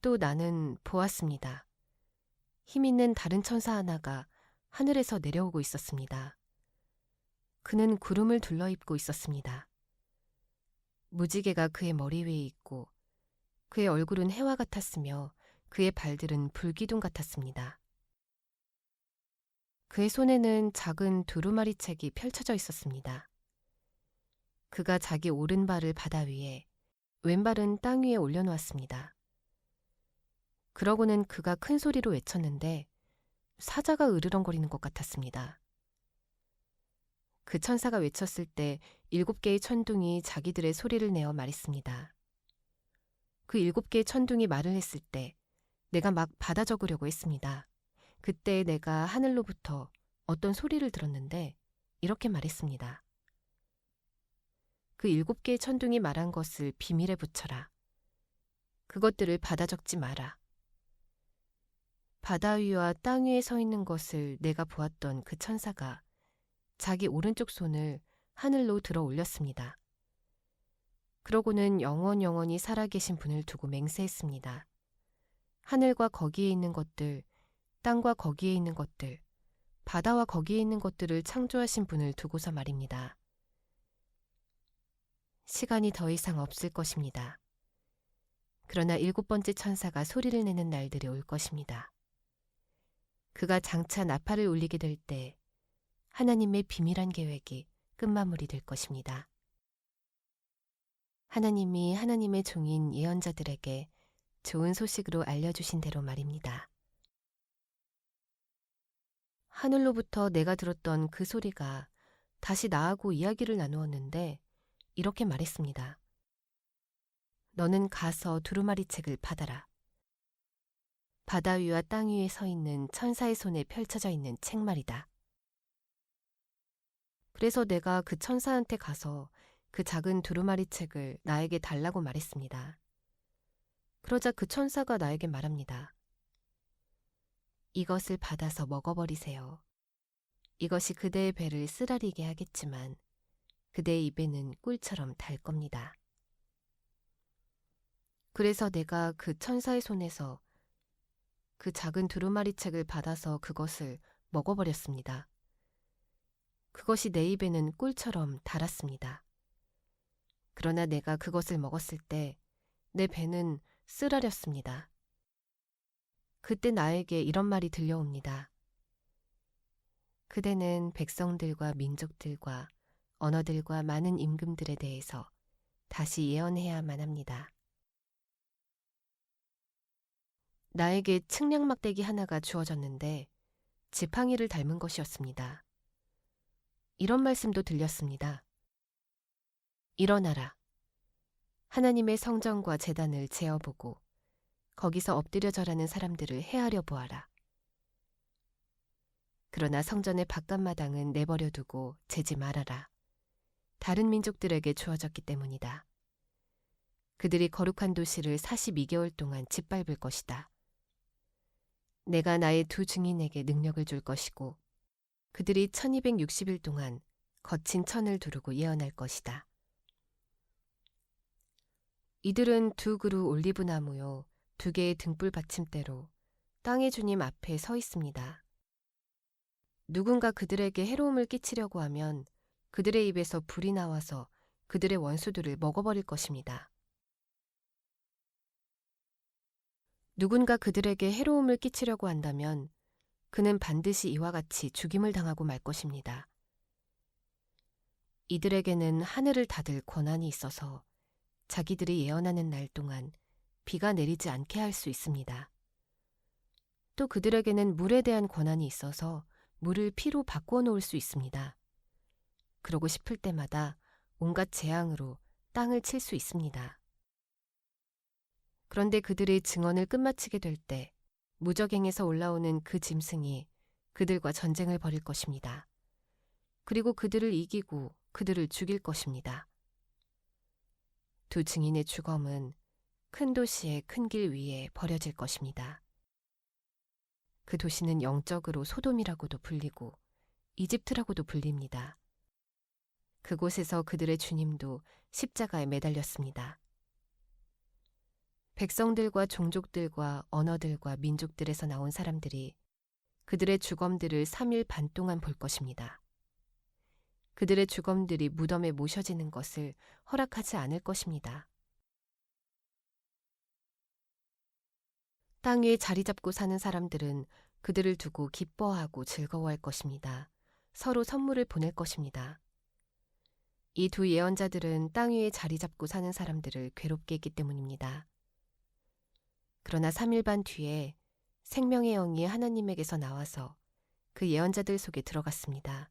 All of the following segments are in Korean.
또 나는 보았습니다. 힘 있는 다른 천사 하나가 하늘에서 내려오고 있었습니다. 그는 구름을 둘러입고 있었습니다. 무지개가 그의 머리 위에 있고 그의 얼굴은 해와 같았으며 그의 발들은 불기둥 같았습니다. 그의 손에는 작은 두루마리 책이 펼쳐져 있었습니다. 그가 자기 오른발을 바다 위에, 왼발은 땅 위에 올려놓았습니다. 그러고는 그가 큰 소리로 외쳤는데 사자가 으르렁거리는 것 같았습니다. 그 천사가 외쳤을 때 일곱 개의 천둥이 자기들의 소리를 내어 말했습니다. 그 일곱 개의 천둥이 말을 했을 때 내가 막 받아 적으려고 했습니다. 그때 내가 하늘로부터 어떤 소리를 들었는데 이렇게 말했습니다. 그 일곱 개의 천둥이 말한 것을 비밀에 붙여라. 그것들을 받아 적지 마라. 바다 위와 땅 위에 서 있는 것을 내가 보았던 그 천사가 자기 오른쪽 손을 하늘로 들어 올렸습니다. 그러고는 영원 영원히 살아계신 분을 두고 맹세했습니다. 하늘과 거기에 있는 것들, 땅과 거기에 있는 것들, 바다와 거기에 있는 것들을 창조하신 분을 두고서 말입니다. 시간이 더 이상 없을 것입니다. 그러나 일곱 번째 천사가 소리를 내는 날들이 올 것입니다. 그가 장차 나팔을 울리게 될 때 하나님의 비밀한 계획이 끝마무리 될 것입니다. 하나님이 하나님의 종인 예언자들에게 좋은 소식으로 알려주신 대로 말입니다. 하늘로부터 내가 들었던 그 소리가 다시 나하고 이야기를 나누었는데 이렇게 말했습니다. 너는 가서 두루마리 책을 받아라. 바다 위와 땅 위에 서 있는 천사의 손에 펼쳐져 있는 책 말이다. 그래서 내가 그 천사한테 가서 그 작은 두루마리 책을 나에게 달라고 말했습니다. 그러자 그 천사가 나에게 말합니다. 이것을 받아서 먹어버리세요. 이것이 그대의 배를 쓰라리게 하겠지만 그대의 입에는 꿀처럼 달 겁니다. 그래서 내가 그 천사의 손에서 그 작은 두루마리 책을 받아서 그것을 먹어버렸습니다. 그것이 내 입에는 꿀처럼 달았습니다. 그러나 내가 그것을 먹었을 때 내 배는 쓰라렸습니다. 그때 나에게 이런 말이 들려옵니다. 그대는 백성들과 민족들과 언어들과 많은 임금들에 대해서 다시 예언해야만 합니다. 나에게 측량막대기 하나가 주어졌는데 지팡이를 닮은 것이었습니다. 이런 말씀도 들렸습니다. 일어나라. 하나님의 성전과 재단을 재어보고 거기서 엎드려 절하는 사람들을 헤아려 보아라. 그러나 성전의 바깥마당은 내버려 두고 재지 말아라. 다른 민족들에게 주어졌기 때문이다. 그들이 거룩한 도시를 42개월 동안 짓밟을 것이다. 내가 나의 두 증인에게 능력을 줄 것이고 그들이 1260일 동안 거친 천을 두르고 예언할 것이다. 이들은 두 그루 올리브 나무요, 두 개의 등불 받침대로 땅의 주님 앞에 서 있습니다. 누군가 그들에게 해로움을 끼치려고 하면 그들의 입에서 불이 나와서 그들의 원수들을 먹어버릴 것입니다. 누군가 그들에게 해로움을 끼치려고 한다면 그는 반드시 이와 같이 죽임을 당하고 말 것입니다. 이들에게는 하늘을 닫을 권한이 있어서 자기들이 예언하는 날 동안 비가 내리지 않게 할 수 있습니다. 또 그들에게는 물에 대한 권한이 있어서 물을 피로 바꾸어 놓을 수 있습니다. 그러고 싶을 때마다 온갖 재앙으로 땅을 칠 수 있습니다. 그런데 그들의 증언을 끝마치게 될 때 무적행에서 올라오는 그 짐승이 그들과 전쟁을 벌일 것입니다. 그리고 그들을 이기고 그들을 죽일 것입니다. 두 증인의 주검은 큰 도시의 큰 길 위에 버려질 것입니다. 그 도시는 영적으로 소돔이라고도 불리고 이집트라고도 불립니다. 그곳에서 그들의 주님도 십자가에 매달렸습니다. 백성들과 종족들과 언어들과 민족들에서 나온 사람들이 그들의 주검들을 3일 반 동안 볼 것입니다. 그들의 주검들이 무덤에 모셔지는 것을 허락하지 않을 것입니다. 땅 위에 자리 잡고 사는 사람들은 그들을 두고 기뻐하고 즐거워할 것입니다. 서로 선물을 보낼 것입니다. 이 두 예언자들은 땅 위에 자리 잡고 사는 사람들을 괴롭게 했기 때문입니다. 그러나 3일 반 뒤에 생명의 영이 하나님에게서 나와서 그 예언자들 속에 들어갔습니다.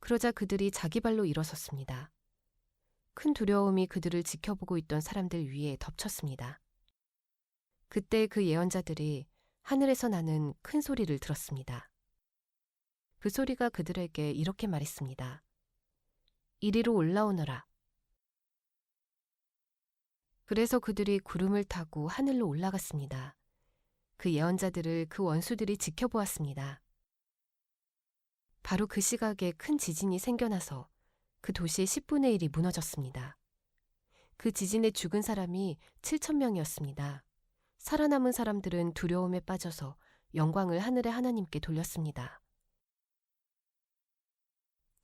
그러자 그들이 자기 발로 일어섰습니다. 큰 두려움이 그들을 지켜보고 있던 사람들 위에 덮쳤습니다. 그때 그 예언자들이 하늘에서 나는 큰 소리를 들었습니다. 그 소리가 그들에게 이렇게 말했습니다. 이리로 올라오너라. 그래서 그들이 구름을 타고 하늘로 올라갔습니다. 그 예언자들을 그 원수들이 지켜보았습니다. 바로 그 시각에 큰 지진이 생겨나서 그 도시의 10분의 1이 무너졌습니다. 그 지진에 죽은 사람이 7천 명이었습니다. 살아남은 사람들은 두려움에 빠져서 영광을 하늘의 하나님께 돌렸습니다.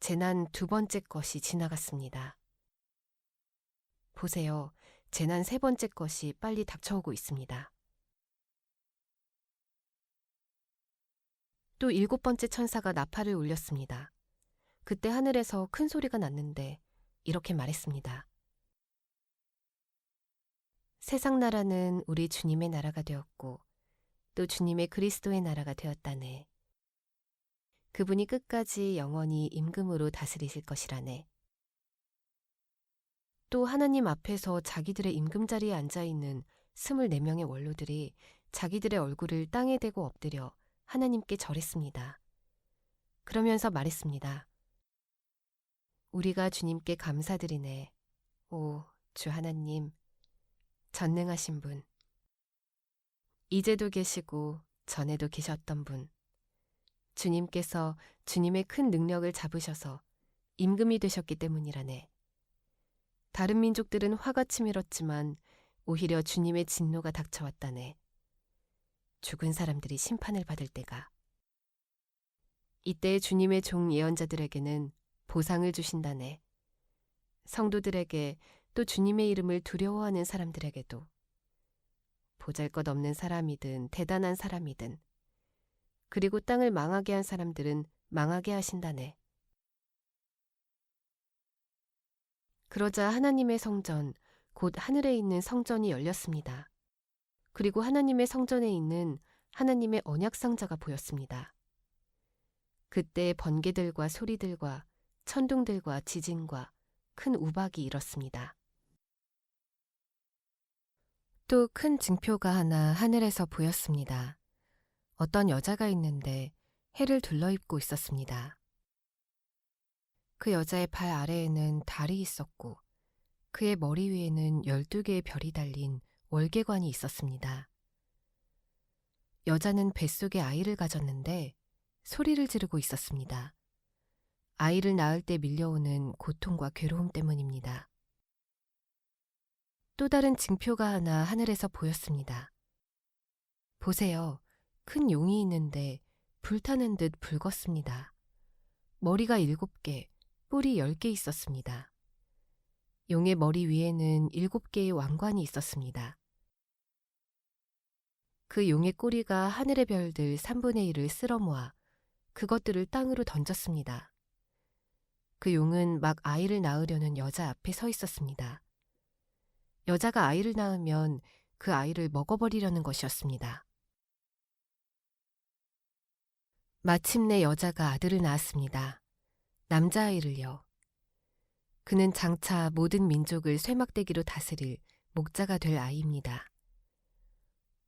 재난 두 번째 것이 지나갔습니다. 보세요. 재난 세 번째 것이 빨리 닥쳐오고 있습니다. 또 일곱 번째 천사가 나팔을 울렸습니다. 그때 하늘에서 큰 소리가 났는데 이렇게 말했습니다. 세상 나라는 우리 주님의 나라가 되었고 또 주님의 그리스도의 나라가 되었다네. 그분이 끝까지 영원히 임금으로 다스리실 것이라네. 또 하나님 앞에서 자기들의 임금 자리에 앉아 있는 24명의 원로들이 자기들의 얼굴을 땅에 대고 엎드려 하나님께 절했습니다. 그러면서 말했습니다. 우리가 주님께 감사드리네. 오, 주 하나님, 전능하신 분. 이제도 계시고 전에도 계셨던 분. 주님께서 주님의 큰 능력을 잡으셔서 임금이 되셨기 때문이라네. 다른 민족들은 화가 치밀었지만 오히려 주님의 진노가 닥쳐왔다네. 죽은 사람들이 심판을 받을 때가. 이때 주님의 종 예언자들에게는 보상을 주신다네. 성도들에게 또 주님의 이름을 두려워하는 사람들에게도 보잘 것 없는 사람이든 대단한 사람이든 그리고 땅을 망하게 한 사람들은 망하게 하신다네. 그러자 하나님의 성전, 곧 하늘에 있는 성전이 열렸습니다. 그리고 하나님의 성전에 있는 하나님의 언약 상자가 보였습니다. 그때 번개들과 소리들과 천둥들과 지진과 큰 우박이 일었습니다. 또 큰 증표가 하나 하늘에서 보였습니다. 어떤 여자가 있는데 해를 둘러입고 있었습니다. 그 여자의 발 아래에는 달이 있었고 그의 머리 위에는 12개의 별이 달린 월계관이 있었습니다. 여자는 뱃속에 아이를 가졌는데 소리를 지르고 있었습니다. 아이를 낳을 때 밀려오는 고통과 괴로움 때문입니다. 또 다른 징표가 하나 하늘에서 보였습니다. 보세요. 큰 용이 있는데 불타는 듯 붉었습니다. 머리가 일곱 개, 뿔이 열개 있었습니다. 용의 머리 위에는 일곱 개의 왕관이 있었습니다. 그 용의 꼬리가 하늘의 별들 3분의 1을 쓸어 모아 그것들을 땅으로 던졌습니다. 그 용은 막 아이를 낳으려는 여자 앞에 서 있었습니다. 여자가 아이를 낳으면 그 아이를 먹어버리려는 것이었습니다. 마침내 여자가 아들을 낳았습니다. 남자아이를요. 그는 장차 모든 민족을 쇠막대기로 다스릴 목자가 될 아이입니다.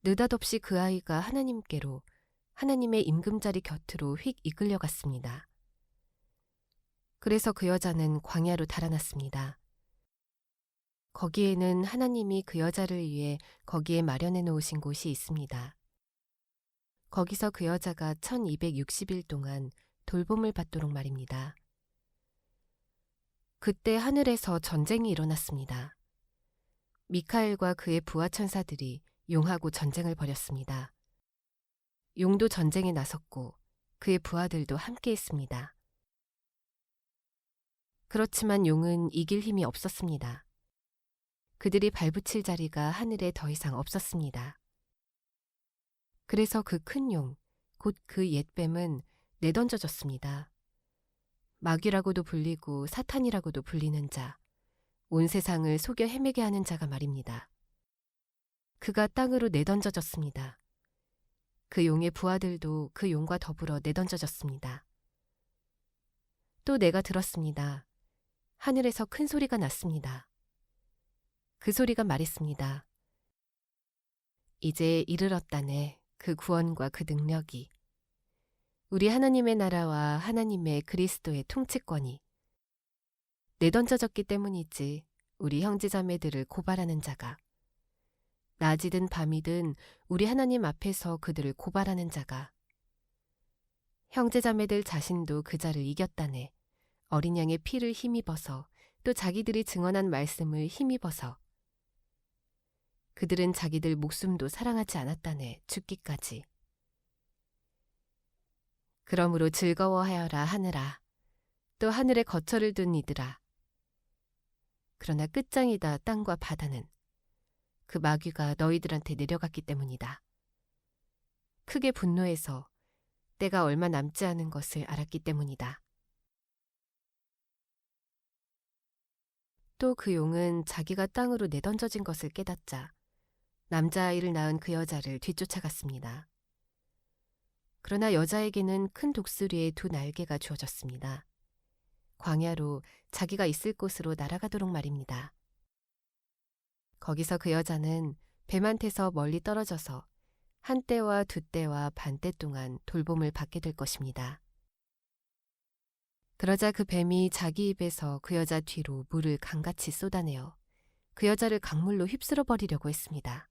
느닷없이 그 아이가 하나님께로 하나님의 임금자리 곁으로 휙 이끌려 갔습니다. 그래서 그 여자는 광야로 달아났습니다. 거기에는 하나님이 그 여자를 위해 거기에 마련해 놓으신 곳이 있습니다. 거기서 그 여자가 1260일 동안 돌봄을 받도록 말입니다. 그때 하늘에서 전쟁이 일어났습니다. 미카엘과 그의 부하 천사들이 용하고 전쟁을 벌였습니다. 용도 전쟁에 나섰고 그의 부하들도 함께 했습니다. 그렇지만 용은 이길 힘이 없었습니다. 그들이 발붙일 자리가 하늘에 더 이상 없었습니다. 그래서 그 큰 용, 곧 그 옛뱀은 내던져졌습니다. 마귀라고도 불리고 사탄이라고도 불리는 자, 온 세상을 속여 헤매게 하는 자가 말입니다. 그가 땅으로 내던져졌습니다. 그 용의 부하들도 그 용과 더불어 내던져졌습니다. 또 내가 들었습니다. 하늘에서 큰 소리가 났습니다. 그 소리가 말했습니다. 이제 이르렀다네 그 구원과 그 능력이 우리 하나님의 나라와 하나님의 그리스도의 통치권이 내던져졌기 때문이지 우리 형제자매들을 고발하는 자가 낮이든 밤이든 우리 하나님 앞에서 그들을 고발하는 자가 형제자매들 자신도 그 자를 이겼다네. 어린 양의 피를 힘입어서 또 자기들이 증언한 말씀을 힘입어서 그들은 자기들 목숨도 사랑하지 않았다네. 죽기까지 그러므로 즐거워하여라 하느라 또 하늘에 거처를 둔 이들아 그러나 끝장이다 땅과 바다는 그 마귀가 너희들한테 내려갔기 때문이다. 크게 분노해서 때가 얼마 남지 않은 것을 알았기 때문이다. 또 그 용은 자기가 땅으로 내던져진 것을 깨닫자 남자아이를 낳은 그 여자를 뒤쫓아갔습니다. 그러나 여자에게는 큰 독수리의 두 날개가 주어졌습니다. 광야로 자기가 있을 곳으로 날아가도록 말입니다. 거기서 그 여자는 뱀한테서 멀리 떨어져서 한 때와 두 때와 반때 동안 돌봄을 받게 될 것입니다. 그러자 그 뱀이 자기 입에서 그 여자 뒤로 물을 강같이 쏟아내어 그 여자를 강물로 휩쓸어 버리려고 했습니다.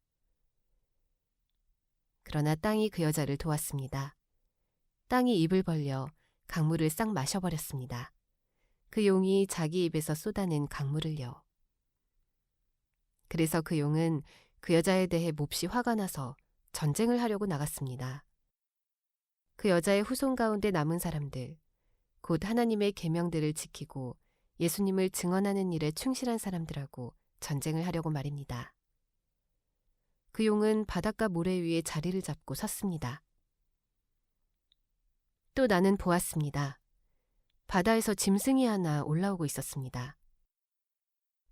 그러나 땅이 그 여자를 도왔습니다. 땅이 입을 벌려 강물을 싹 마셔버렸습니다. 그 용이 자기 입에서 쏟아낸 강물을요. 그래서 그 용은 그 여자에 대해 몹시 화가 나서 전쟁을 하려고 나갔습니다. 그 여자의 후손 가운데 남은 사람들, 곧 하나님의 계명들을 지키고 예수님을 증언하는 일에 충실한 사람들하고 전쟁을 하려고 말입니다. 그 용은 바닷가 모래 위에 자리를 잡고 섰습니다. 또 나는 보았습니다. 바다에서 짐승이 하나 올라오고 있었습니다.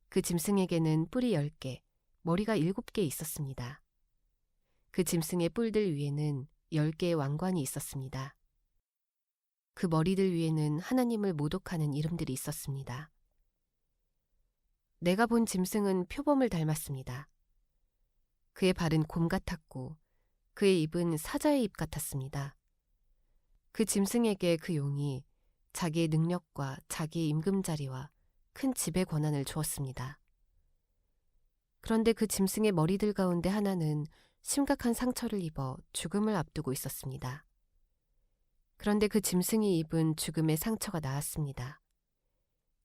그 짐승에게는 뿔이 10개, 머리가 7개 있었습니다. 그 짐승의 뿔들 위에는 10개의 왕관이 있었습니다. 그 머리들 위에는 하나님을 모독하는 이름들이 있었습니다. 내가 본 짐승은 표범을 닮았습니다. 그의 발은 곰 같았고 그의 입은 사자의 입 같았습니다. 그 짐승에게 그 용이 자기의 능력과 자기의 임금자리와 큰 지배 권한을 주었습니다. 그런데 그 짐승의 머리들 가운데 하나는 심각한 상처를 입어 죽음을 앞두고 있었습니다. 그런데 그 짐승이 입은 죽음의 상처가 나았습니다.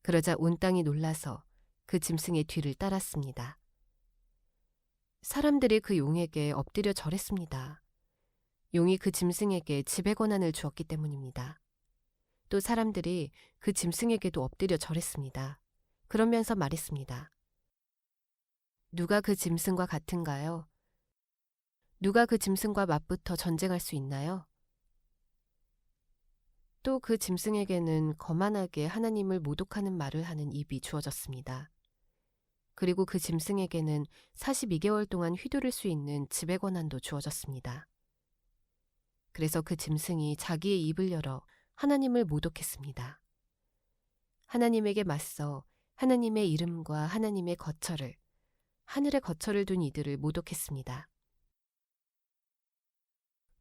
그러자 온 땅이 놀라서 그 짐승의 뒤를 따랐습니다. 사람들이 그 용에게 엎드려 절했습니다. 용이 그 짐승에게 지배 권한을 주었기 때문입니다. 또 사람들이 그 짐승에게도 엎드려 절했습니다. 그러면서 말했습니다. 누가 그 짐승과 같은가요? 누가 그 짐승과 맞붙어 전쟁할 수 있나요? 또 그 짐승에게는 거만하게 하나님을 모독하는 말을 하는 입이 주어졌습니다. 그리고 그 짐승에게는 42개월 동안 휘두를 수 있는 지배 권한도 주어졌습니다. 그래서 그 짐승이 자기의 입을 열어 하나님을 모독했습니다. 하나님에게 맞서 하나님의 이름과 하나님의 거처를 하늘의 거처를 둔 이들을 모독했습니다.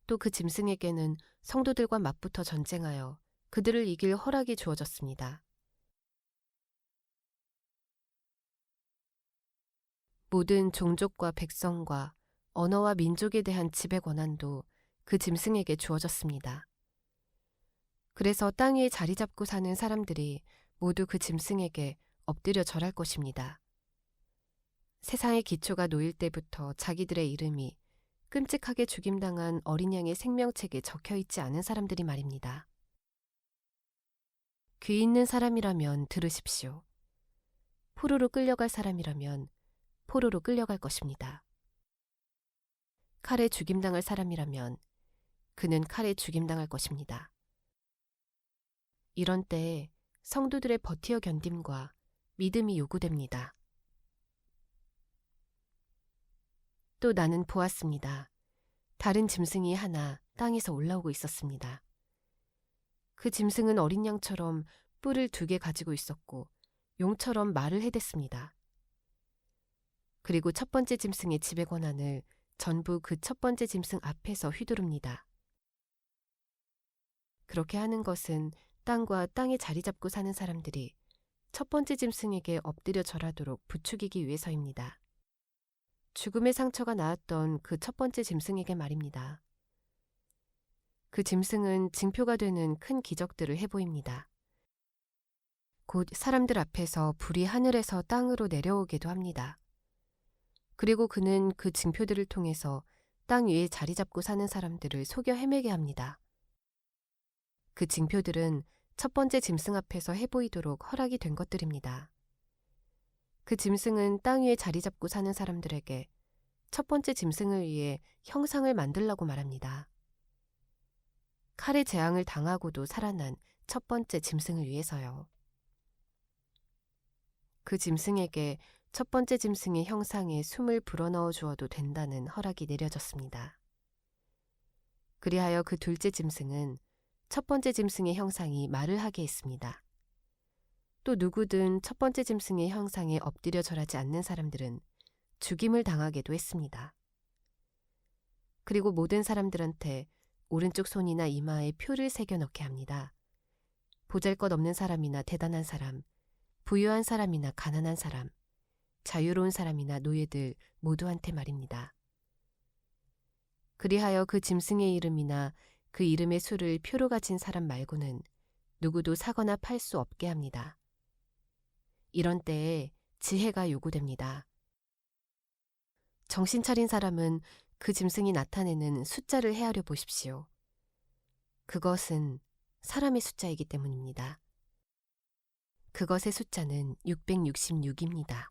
또 그 짐승에게는 성도들과 맞붙어 전쟁하여 그들을 이길 허락이 주어졌습니다. 모든 종족과 백성과 언어와 민족에 대한 지배 권한도 그 짐승에게 주어졌습니다. 그래서 땅 위에 자리 잡고 사는 사람들이 모두 그 짐승에게 엎드려 절할 것입니다. 세상의 기초가 놓일 때부터 자기들의 이름이 끔찍하게 죽임당한 어린 양의 생명책에 적혀 있지 않은 사람들이 말입니다. 귀 있는 사람이라면 들으십시오. 포로로 끌려갈 사람이라면 포로로 끌려갈 것입니다. 칼에 죽임당할 사람이라면 그는 칼에 죽임당할 것입니다. 이런 때에 성도들의 버티어 견딤과 믿음이 요구됩니다. 또 나는 보았습니다. 다른 짐승이 하나 땅에서 올라오고 있었습니다. 그 짐승은 어린 양처럼 뿔을 두 개 가지고 있었고 용처럼 말을 해댔습니다. 그리고 첫 번째 짐승의 지배 권한을 전부 그 첫 번째 짐승 앞에서 휘두릅니다. 그렇게 하는 것은 땅과 땅에 자리 잡고 사는 사람들이 첫 번째 짐승에게 엎드려 절하도록 부추기기 위해서입니다. 죽음의 상처가 나았던 그 첫 번째 짐승에게 말입니다. 그 짐승은 징표가 되는 큰 기적들을 해보입니다. 곧 사람들 앞에서 불이 하늘에서 땅으로 내려오기도 합니다. 그리고 그는 그 징표들을 통해서 땅 위에 자리 잡고 사는 사람들을 속여 헤매게 합니다. 그 징표들은 첫 번째 짐승 앞에서 해보이도록 허락이 된 것들입니다. 그 짐승은 땅 위에 자리 잡고 사는 사람들에게 첫 번째 짐승을 위해 형상을 만들라고 말합니다. 칼의 재앙을 당하고도 살아난 첫 번째 짐승을 위해서요. 그 짐승에게 첫 번째 짐승의 형상에 숨을 불어넣어 주어도 된다는 허락이 내려졌습니다. 그리하여 그 둘째 짐승은 첫 번째 짐승의 형상이 말을 하게 했습니다. 또 누구든 첫 번째 짐승의 형상에 엎드려 절하지 않는 사람들은 죽임을 당하게도 했습니다. 그리고 모든 사람들한테 오른쪽 손이나 이마에 표를 새겨 넣게 합니다. 보잘 것 없는 사람이나 대단한 사람, 부유한 사람이나 가난한 사람, 자유로운 사람이나 노예들 모두한테 말입니다. 그리하여 그 짐승의 이름이나 그 이름의 수를 표로 가진 사람 말고는 누구도 사거나 팔 수 없게 합니다. 이런 때에 지혜가 요구됩니다. 정신 차린 사람은 그 짐승이 나타내는 숫자를 헤아려 보십시오. 그것은 사람의 숫자이기 때문입니다. 그것의 숫자는 666입니다.